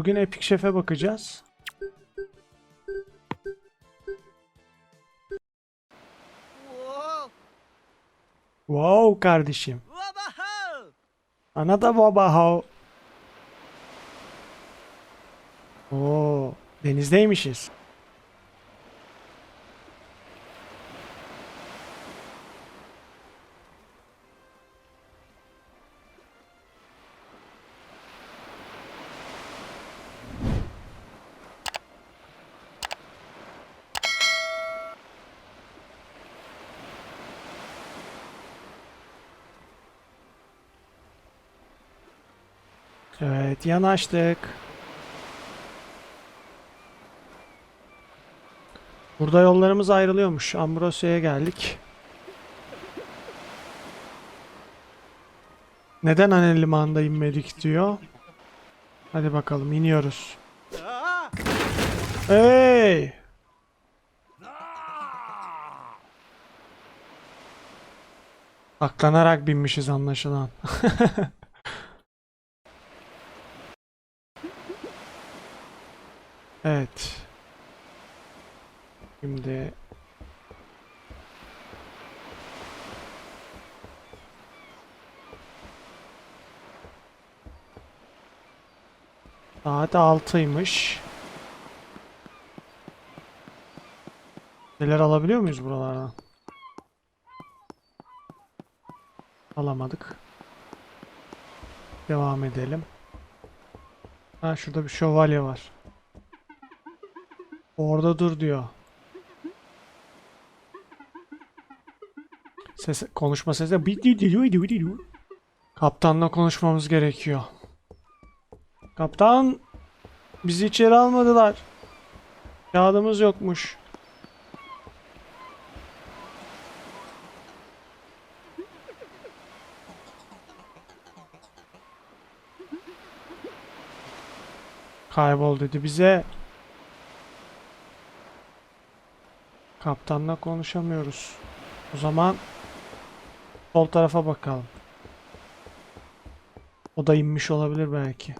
Bugün Epic Chef'e bakacağız. Wow kardeşim. Ana da baba ha. Oo, denizdeymişiz. Evet, yanaştık. Burada yollarımız ayrılıyormuş. Ambrosio'ya geldik. Neden hani limanda inmedik diyor. Hadi bakalım iniyoruz. Hey! Aklanarak binmişiz anlaşılan. Evet. Şimdi Saat 6'ymış. Neler alabiliyor muyuz buralardan? Alamadık. Devam edelim. Ha şurada bir şövalye var. Orada dur diyor. Ses, konuşma sesi. Kaptanla konuşmamız gerekiyor. Kaptan, bizi içeri almadılar. Kağıdımız yokmuş. Kaybol dedi bize. Kaptanla konuşamıyoruz. O zaman sol tarafa bakalım. O da inmiş olabilir belki.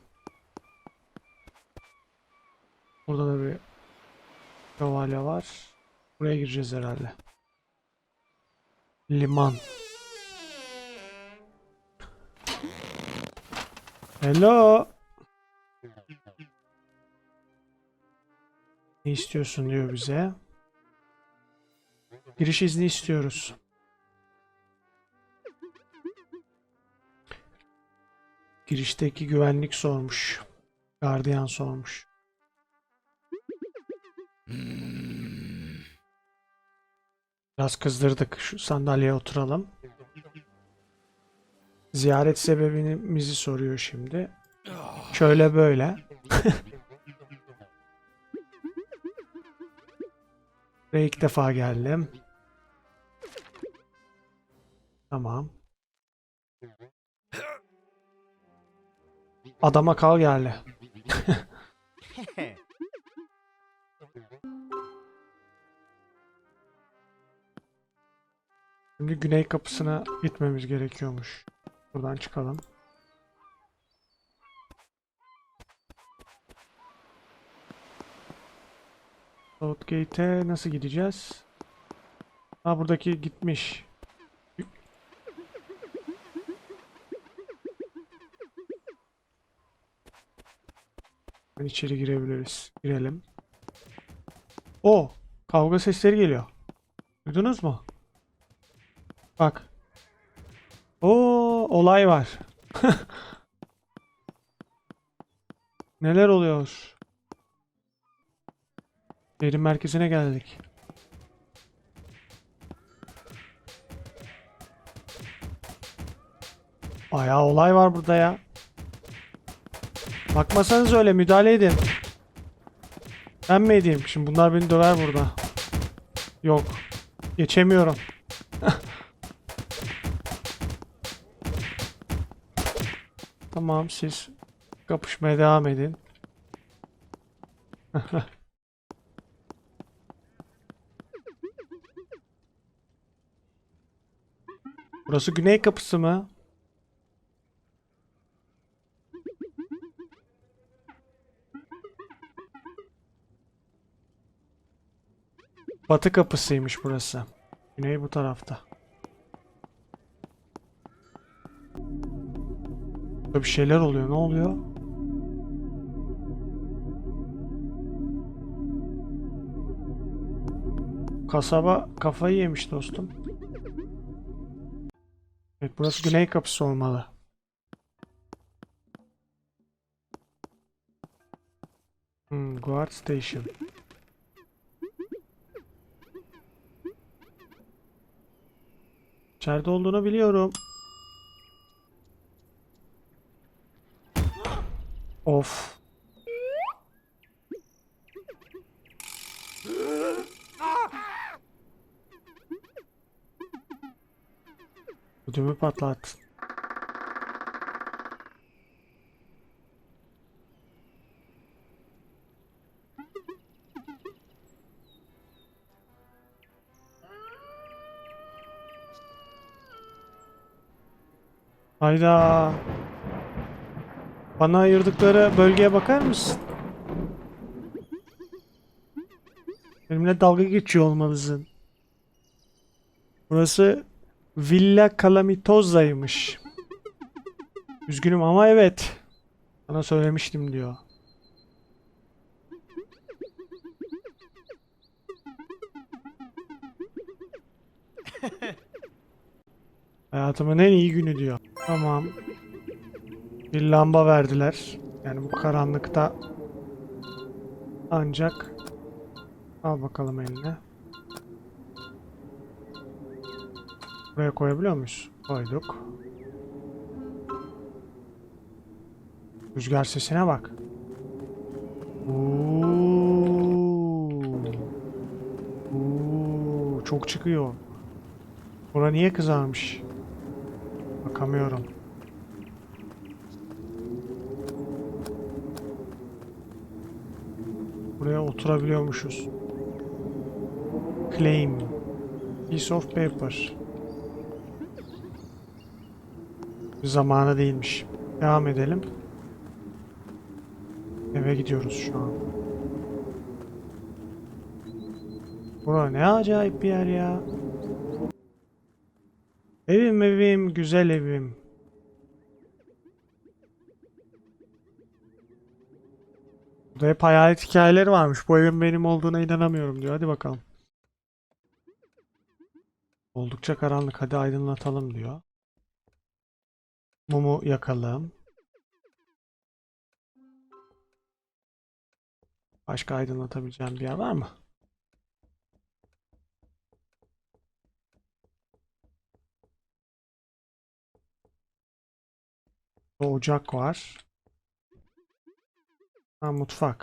Burada da bir şövalye var. Buraya gireceğiz herhalde. Liman. Hello. Ne istiyorsun diyor bize. Giriş izni istiyoruz. Girişteki güvenlik sormuş. Gardiyan sormuş. Biraz kızdırdık. Şu sandalyeye oturalım. Ziyaret sebebimizi soruyor şimdi. Şöyle böyle. Ve ilk defa geldim. Tamam. Adama kal geldi. Şimdi güney kapısına gitmemiz gerekiyormuş. Buradan çıkalım. Southgate'e nasıl gideceğiz? Ha buradaki gitmiş. Ben içeri girebiliriz. Girelim. O, kavga sesleri geliyor. Duydunuz mu? Bak. O olay var. Neler oluyor? Şehrin merkezine geldik. Bayağı olay var burada ya. Bakmasanız öyle müdahale edin. Ben mi edeyim? Şimdi bunlar beni döver burada. Yok. Geçemiyorum. tamam siz kapışmaya devam edin. Burası güney kapısı mı? Batı kapısıymış burası. Güney bu tarafta. Burada bir şeyler oluyor. Ne oluyor? Kasaba kafayı yemiş dostum. Evet burası güney kapısı olmalı. Hmm, guard station. İçeride olduğunu biliyorum. Of. Ödümü patlat. Hayda. Bana ayırdıkları bölgeye bakar mısın? Benimle dalga geçiyor olmalısın. Burası Villa Calamitosa'ymış. Üzgünüm ama evet. Sana söylemiştim diyor. Hayatımın en iyi günü diyor. Tamam. Bir lamba verdiler. Yani bu karanlıkta ancak al bakalım eline. Buraya koyabiliyor muyuz? Koyduk. Rüzgar sesine bak. Oo. Çok çıkıyor. Bura niye kızarmış? Bakamıyorum. Buraya oturabiliyormuşuz. Claim. Piece of paper. Zamanı değilmiş. Devam edelim. Eve gidiyoruz şu an. Bura ne acayip bir yer ya. Evim evim güzel evim. Burada hep hayalet hikayeleri varmış. Bu evin benim olduğuna inanamıyorum diyor. Hadi bakalım. Oldukça karanlık. Hadi aydınlatalım diyor. Mumu yakalım. Başka aydınlatabileceğim bir yer var mı? Ocak var. Ha, mutfak.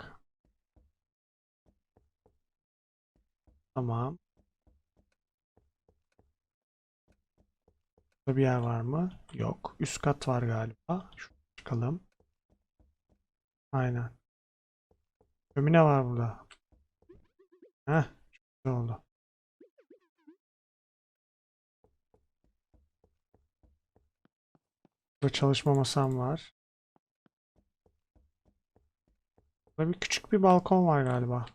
Tamam. Burada bir yer var mı? Yok. Üst kat var galiba. Şu çıkalım. Aynen. Şömine var burada. Heh. Güzel oldu. Burada çalışma masam var. Burada bir küçük bir balkon var galiba.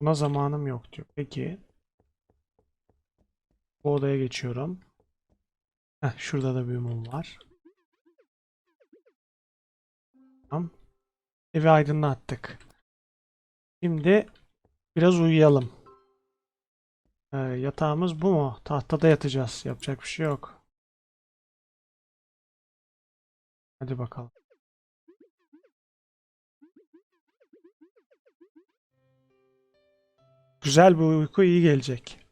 Buna zamanım yok diyor. Peki. Bu odaya geçiyorum. Heh, şurada da bir mum var. Tamam. Evi aydınlattık. Şimdi biraz uyuyalım. Ee, yatağımız bu mu? Tahtada yatacağız. Yapacak bir şey yok. Hadi bakalım. Güzel bir uyku iyi gelecek.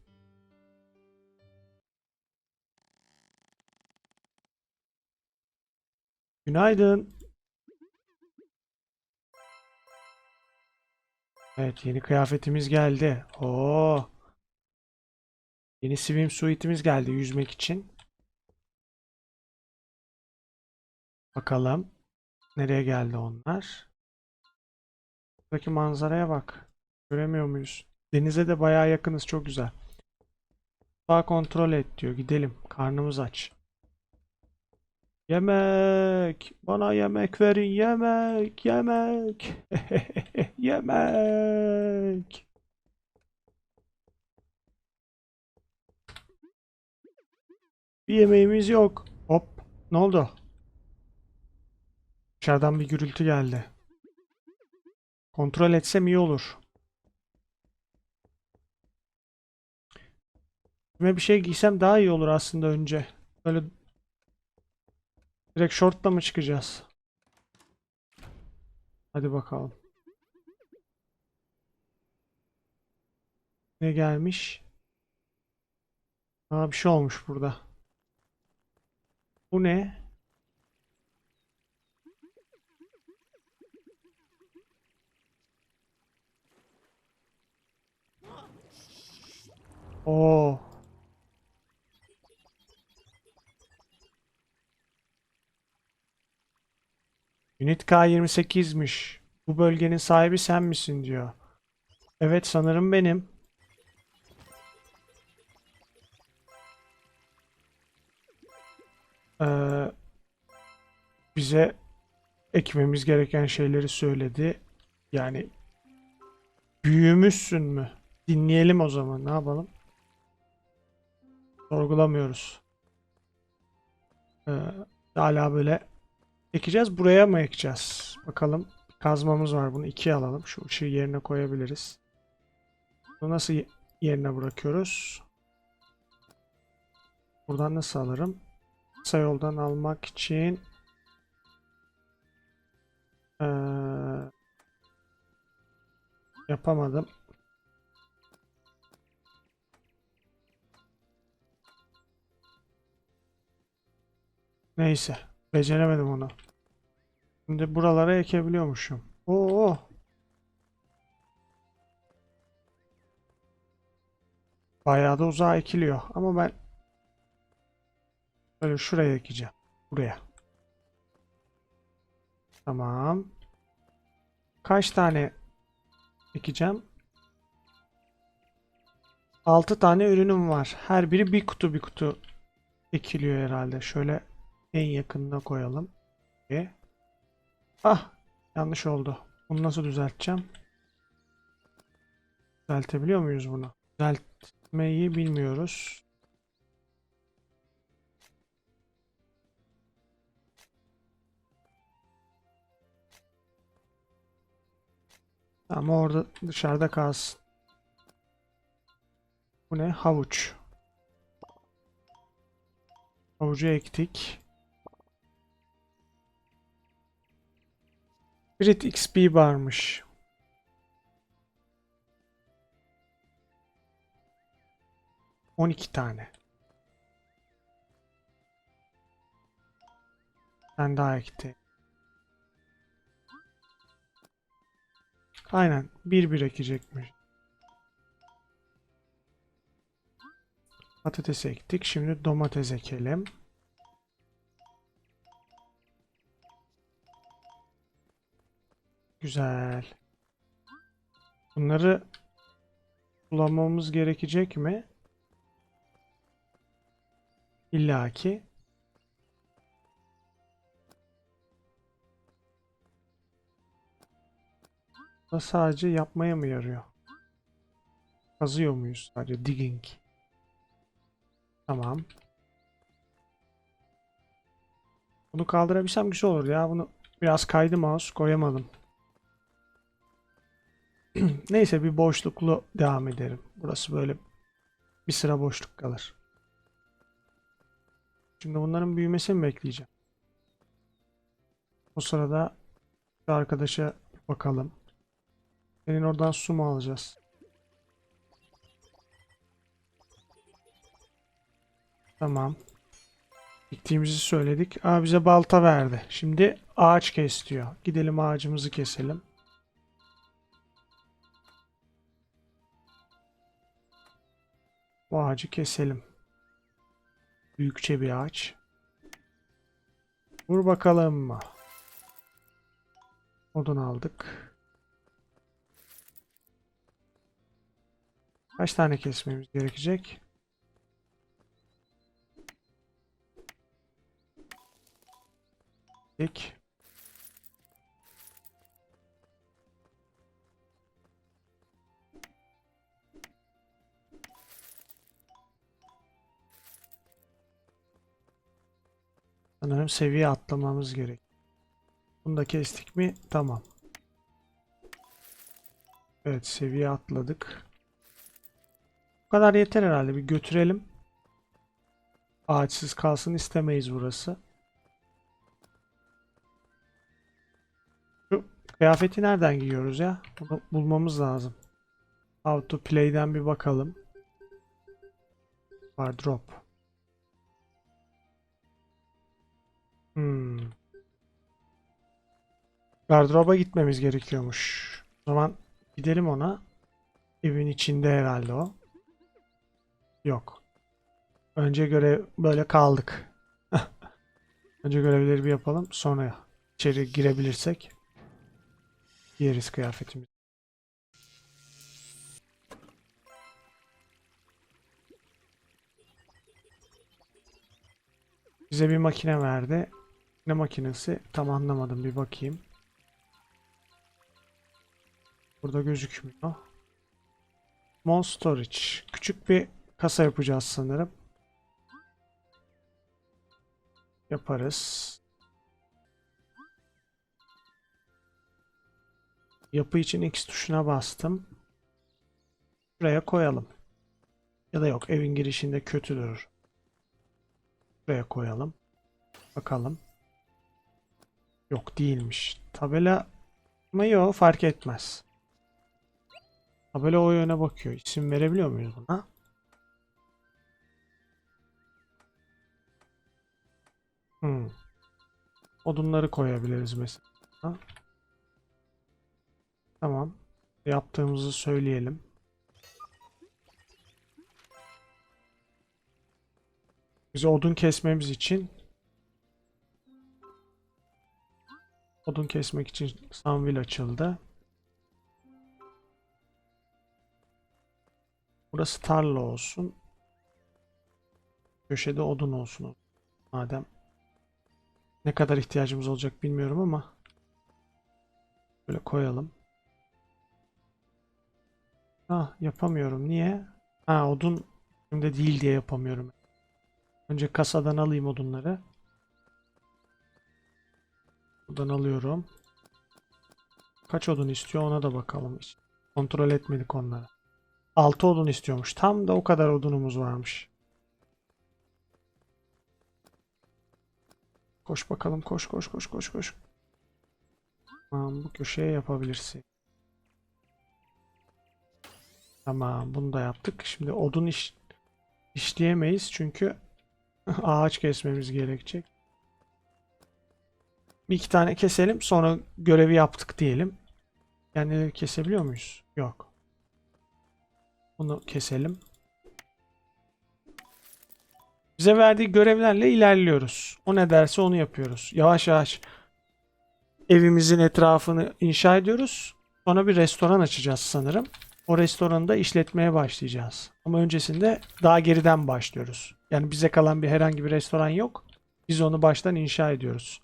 Günaydın. Evet yeni kıyafetimiz geldi. Oo. Yeni swimsuit'imiz geldi yüzmek için. Bakalım. Nereye geldi onlar? Buradaki manzaraya bak. Göremiyor muyuz? Denize de bayağı yakınız. Çok güzel. Daha kontrol et diyor. Gidelim. Karnımız aç. Yemek. Bana yemek verin. Yemek. Yemek. yemek. Bir yemeğimiz yok. Hop. Ne oldu? Dışarıdan bir gürültü geldi. Kontrol etsem iyi olur. Üstüme bir şey giysem daha iyi olur aslında önce. Böyle direkt şortla mı çıkacağız? Hadi bakalım. Ne gelmiş? Aa bir şey olmuş burada. Bu ne? Oo. Unit K28'miş. Bu bölgenin sahibi sen misin diyor. Evet sanırım benim. Ee, bize ekmemiz gereken şeyleri söyledi. Yani büyümüşsün mü? Dinleyelim o zaman. Ne yapalım? Sorgulamıyoruz. Ee, hala böyle ekeceğiz. Buraya mı ekeceğiz? Bakalım. Kazmamız var. Bunu ikiye alalım. Şu ışığı yerine koyabiliriz. Bunu nasıl ye- yerine bırakıyoruz? Buradan nasıl alırım? Kısa yoldan almak için Ee, yapamadım. Neyse. Beceremedim onu. Şimdi buralara ekebiliyormuşum. Oo. Bayağı da uzağa ekiliyor. Ama ben böyle şuraya ekeceğim. Buraya. Tamam. Kaç tane ekeceğim? 6 tane ürünüm var. Her biri bir kutu bir kutu ekiliyor herhalde. Şöyle en yakınına koyalım. E. Ah, yanlış oldu. Bunu nasıl düzelteceğim? Düzeltebiliyor muyuz bunu? Düzeltmeyi bilmiyoruz. Ama orada dışarıda kalsın. Bu ne? Havuç. Havucu ektik. Grit XP varmış. On iki tane. Ben daha ekti. Aynen. Bir bir ekecekmiş. Patates ektik. Şimdi domates ekelim. Güzel. Bunları sulamamız gerekecek mi? İlla ki. Da sadece yapmaya mı yarıyor? Kazıyor muyuz sadece? Digging. Tamam. Bunu kaldırabilsem güzel olur ya. Bunu biraz kaydı mouse koyamadım. Neyse bir boşluklu devam ederim. Burası böyle bir sıra boşluk kalır. Şimdi bunların büyümesini bekleyeceğim? O sırada arkadaşa bakalım. Senin oradan su mu alacağız? Tamam. Diktiğimizi söyledik. Aa bize balta verdi. Şimdi ağaç kes diyor. Gidelim ağacımızı keselim. Bu ağacı keselim. Büyükçe bir ağaç. Vur bakalım. Odun aldık. Kaç tane kesmemiz gerekecek? Dik. Sanırım seviye atlamamız gerek. Bunu da kestik mi? Tamam. Evet seviye atladık. Bu kadar yeter herhalde. Bir götürelim. Ağaçsız kalsın istemeyiz burası. Şu kıyafeti nereden giyiyoruz ya? Bunu bulmamız lazım. How to play'den bir bakalım. Wardrobe. Hmm. Gitmemiz gerekiyormuş. O zaman gidelim ona. Evin içinde herhalde o. Yok. Önce görev böyle kaldık. Önce görevleri bir yapalım. Sonra içeri girebilirsek giyeriz kıyafetimizi. Bize bir makine verdi. Ne makinesi? Tam anlamadım. Bir bakayım. Burada gözükmüyor. Small Storage. Küçük bir kasa yapacağız sanırım. Yaparız. Yapı için X tuşuna bastım. Şuraya koyalım. Ya da yok evin girişinde kötü durur. Buraya koyalım. Bakalım. Yok değilmiş. Tabela mı yok fark etmez. Tabela o yöne bakıyor. İsim verebiliyor muyuz buna? Hmm. Odunları koyabiliriz mesela. Tamam. Yaptığımızı söyleyelim. Bize odun kesmemiz için odun kesmek için Sunville açıldı. Burası tarla olsun. Köşede odun olsun. Madem ne kadar ihtiyacımız olacak bilmiyorum ama böyle koyalım. Ah yapamıyorum. Niye? Ha odun şimdi değil diye yapamıyorum. Önce kasadan alayım odunları. Buradan alıyorum. Kaç odun istiyor ona da bakalım. Hiç kontrol etmedik onları. 6 odun istiyormuş. Tam da o kadar odunumuz varmış. Koş bakalım koş koş koş koş koş. Tamam bu köşeye yapabilirsin. Tamam bunu da yaptık. Şimdi odun iş işleyemeyiz çünkü ağaç kesmemiz gerekecek. Bir iki tane keselim sonra görevi yaptık diyelim. Kendileri kesebiliyor muyuz? Yok. Bunu keselim. Bize verdiği görevlerle ilerliyoruz. O ne derse onu yapıyoruz. Yavaş yavaş evimizin etrafını inşa ediyoruz. Sonra bir restoran açacağız sanırım. O restoranı da işletmeye başlayacağız. Ama öncesinde daha geriden başlıyoruz. Yani bize kalan bir herhangi bir restoran yok. Biz onu baştan inşa ediyoruz.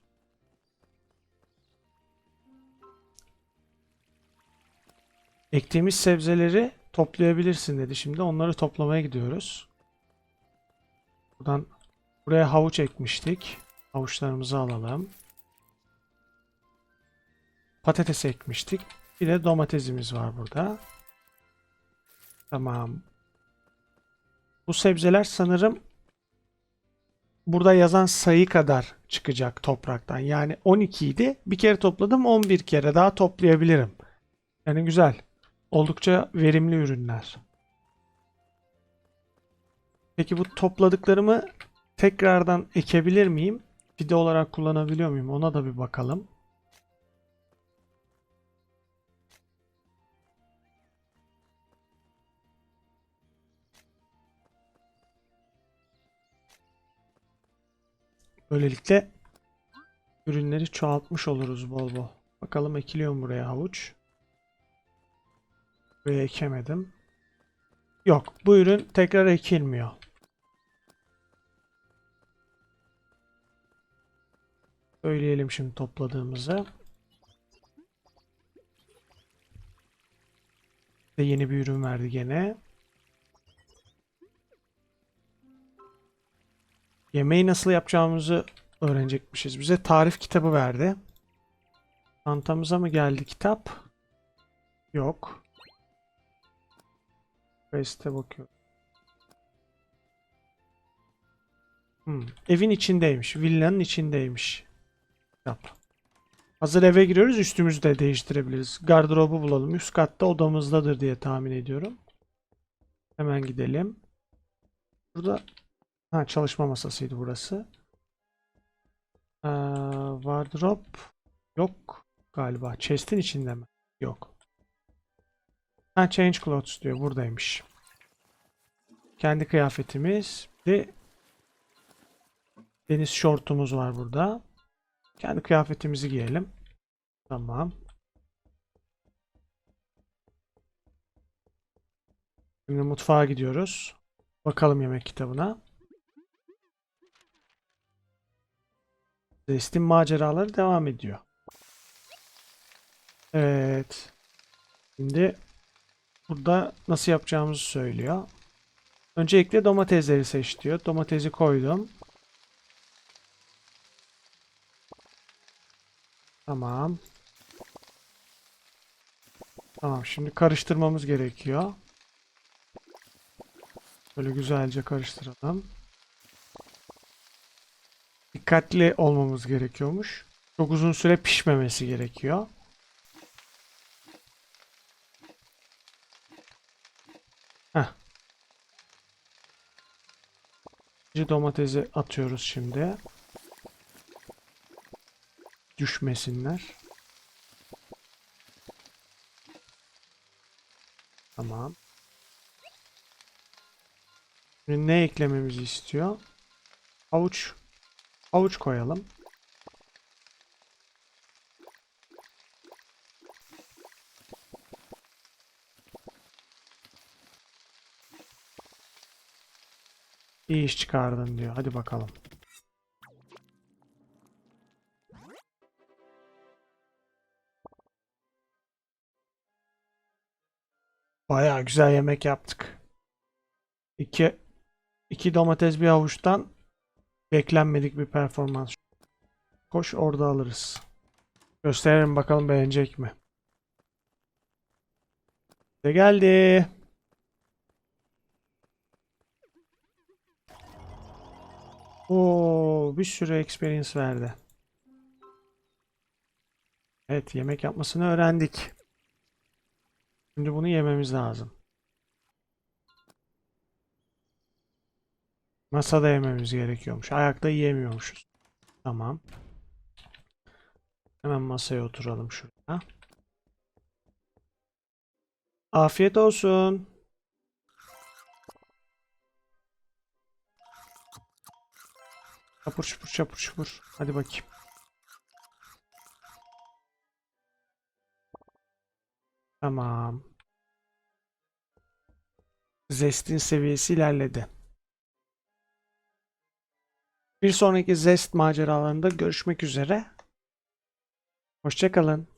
Ektiğimiz sebzeleri toplayabilirsin dedi. Şimdi onları toplamaya gidiyoruz. Buradan buraya havuç ekmiştik. Havuçlarımızı alalım. Patates ekmiştik. Bir de domatesimiz var burada. Tamam. Bu sebzeler sanırım burada yazan sayı kadar çıkacak topraktan. Yani 12 idi. Bir kere topladım 11 kere daha toplayabilirim. Yani güzel. Oldukça verimli ürünler. Peki bu topladıklarımı tekrardan ekebilir miyim? Fide olarak kullanabiliyor muyum? Ona da bir bakalım. Böylelikle ürünleri çoğaltmış oluruz bol bol. Bakalım ekiliyor mu buraya havuç? Buraya ekemedim. Yok, bu ürün tekrar ekilmiyor. Söyleyelim şimdi topladığımızı. Ve yeni bir ürün verdi gene. Yemeği nasıl yapacağımızı öğrenecekmişiz. Bize tarif kitabı verdi. Çantamıza mı geldi kitap? Yok. Quest'e bakıyorum. Hmm, Evin içindeymiş. Villanın içindeymiş. Kitap. Hazır eve giriyoruz. Üstümüzü de değiştirebiliriz. Gardırobu bulalım. Üst katta odamızdadır diye tahmin ediyorum. Hemen gidelim. Burada ha, çalışma masasıydı burası. Ee, wardrop yok galiba. Chest'in içinde mi? Yok. Ha, change clothes diyor. Buradaymış. Kendi kıyafetimiz. Bir de deniz şortumuz var burada. Kendi kıyafetimizi giyelim. Tamam. Şimdi mutfağa gidiyoruz. Bakalım yemek kitabına. Zest'in maceraları devam ediyor. Evet. Şimdi burada nasıl yapacağımızı söylüyor. Öncelikle domatesleri seç diyor. Domatesi koydum. Tamam. Tamam şimdi karıştırmamız gerekiyor. Böyle güzelce karıştıralım. Dikkatli olmamız gerekiyormuş. Çok uzun süre pişmemesi gerekiyor. İkinci domatesi atıyoruz şimdi. Düşmesinler. Tamam. Şimdi ne eklememizi istiyor? Havuç. Havuç koyalım. İyi iş çıkardın diyor. Hadi bakalım. Bayağı güzel yemek yaptık. İki, iki domates bir havuçtan beklenmedik bir performans. Koş orada alırız. Gösterelim bakalım beğenecek mi? De geldi. Oo, bir sürü experience verdi. Evet, yemek yapmasını öğrendik. Şimdi bunu yememiz lazım. Masada yememiz gerekiyormuş. Ayakta yiyemiyormuşuz. Tamam. Hemen masaya oturalım şuraya. Afiyet olsun. Çapur çupur çapur çupur. Hadi bakayım. Tamam. Zest'in seviyesi ilerledi. Bir sonraki Zest maceralarında görüşmek üzere. Hoşçakalın.